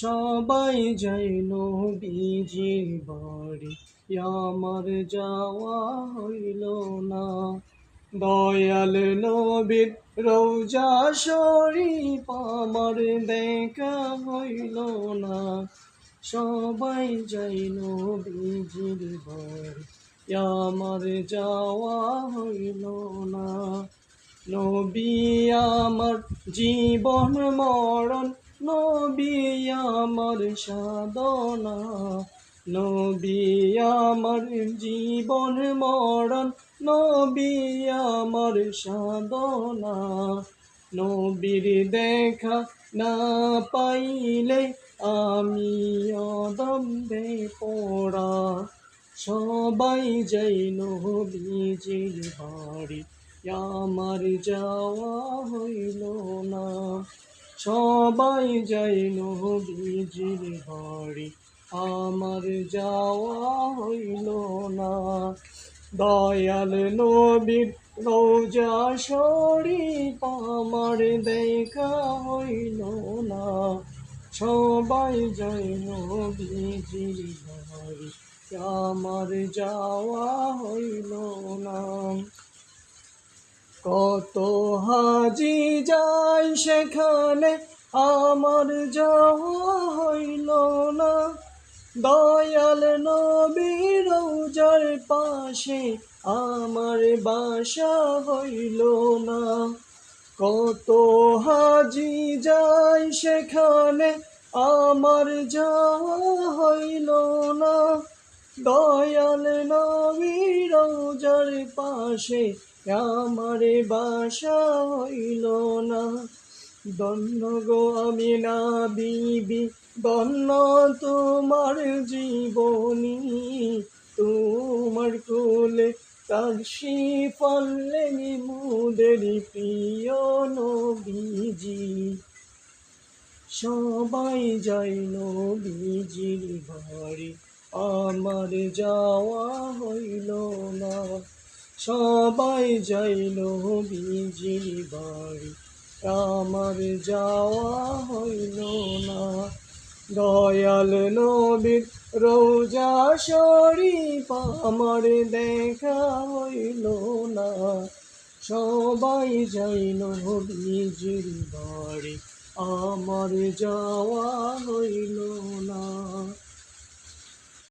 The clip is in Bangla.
সবাই যাই নবীজির বাড়ি, আমার যাওয়া হইল না। দয়াল নবীর রৌজা শরীফ আমার দেখা হইল না। সবাই যাই নবীজির বাড়ি, আমার যাওয়া হইল না। নবী আমার জীবন মরণ নবী আমার সাধনা, নবী আমার জীবন মরণ, নবী আমার সাধনা। নবীর দেখা না পাইলে আমি অদম্বে পড়া। সবাই যাই নবীজির বাড়ি, আমার যাওয়া হইল না। সবাই যাই নবীজির বাড়ি আমার যাওয়া হইল না। দয়াল নবীর রোজা শরীফ আমার দেখা হইল না। সবাই যাই নবীজির বাড়ি আমার যাওয়া হইল না। কত হাজি যাই সেখানে আমার যাওয়া হইল না। দয়াল নবীর রোজার পাশে আমার বাসা হইল না। কত হাজি যাই সেখানে আমার যাওয়া হইল না। দয়াল নবীর রোজার পাশে আমার বাসা হইল না। দন্ন গো আমি না বিবি দন্ন তোমার জীবনী। তোমার কোলে তার শিফলে মুদের প্রিয় নবীজি। সবাই যাই নবীজির বাড়ি আমার যাওয়া হইল সবাই যাই নবীজির বাড়ি আমার যাওয়া হইল না। দয়াল নবীর রোজা শরীফ আমার দেখা হইল না। সবাই যাই নবীজির বাড়ি। আমার যাওয়া হইল না।